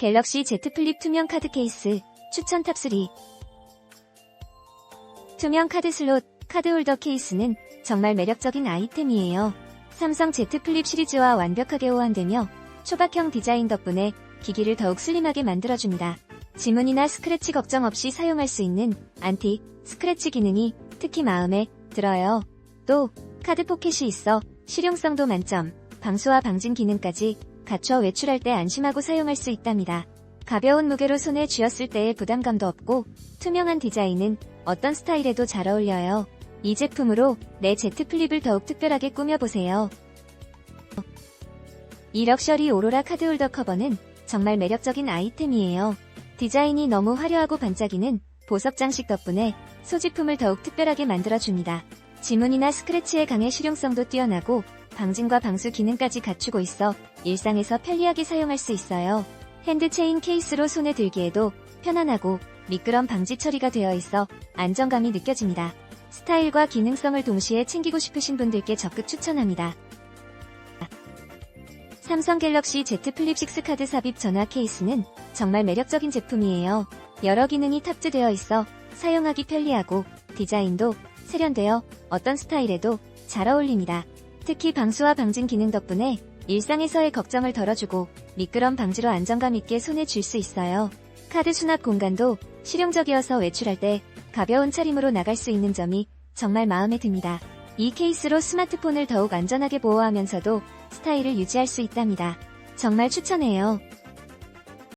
갤럭시 Z 플립 투명 카드 케이스 추천 탑3 투명 카드 슬롯 카드 홀더 케이스는 정말 매력적인 아이템이에요. 삼성 Z 플립 시리즈와 완벽하게 호환되며 초박형 디자인 덕분에 기기를 더욱 슬림하게 만들어줍니다. 지문이나 스크래치 걱정 없이 사용할 수 있는 안티 스크래치 기능이 특히 마음에 들어요. 또 카드 포켓이 있어 실용성도 만점, 방수와 방진 기능까지 갖춰 외출할 때 안심하고 사용할 수 있답니다. 가벼운 무게로 손에 쥐었을 때의 부담감도 없고 투명한 디자인은 어떤 스타일에도 잘 어울려요. 이 제품으로 내 Z 플립을 더욱 특별하게 꾸며보세요. 이 럭셔리 오로라 카드 홀더 커버는 정말 매력적인 아이템이에요. 디자인이 너무 화려하고 반짝이는 보석 장식 덕분에 소지품을 더욱 특별하게 만들어줍니다. 지문이나 스크래치의 강의 실용성도 뛰어나고 방진과 방수 기능까지 갖추고 있어 일상에서 편리하게 사용할 수 있어요. 핸드 체인 케이스로 손에 들기에도 편안하고 미끄럼 방지 처리가 되어 있어 안정감이 느껴집니다. 스타일과 기능성을 동시에 챙기고 싶으신 분들께 적극 추천합니다. 삼성 갤럭시 Z 플립 6 카드 삽입 전화 케이스는 정말 매력적인 제품이에요. 여러 기능이 탑재되어 있어 사용하기 편리하고 디자인도 세련되어 어떤 스타일에도 잘 어울립니다. 특히 방수와 방진 기능 덕분에 일상에서의 걱정을 덜어주고 미끄럼 방지로 안정감 있게 손에 쥘 수 있어요. 카드 수납 공간도 실용적이어서 외출할 때 가벼운 차림으로 나갈 수 있는 점이 정말 마음에 듭니다. 이 케이스로 스마트폰을 더욱 안전하게 보호하면서도 스타일을 유지할 수 있답니다. 정말 추천해요.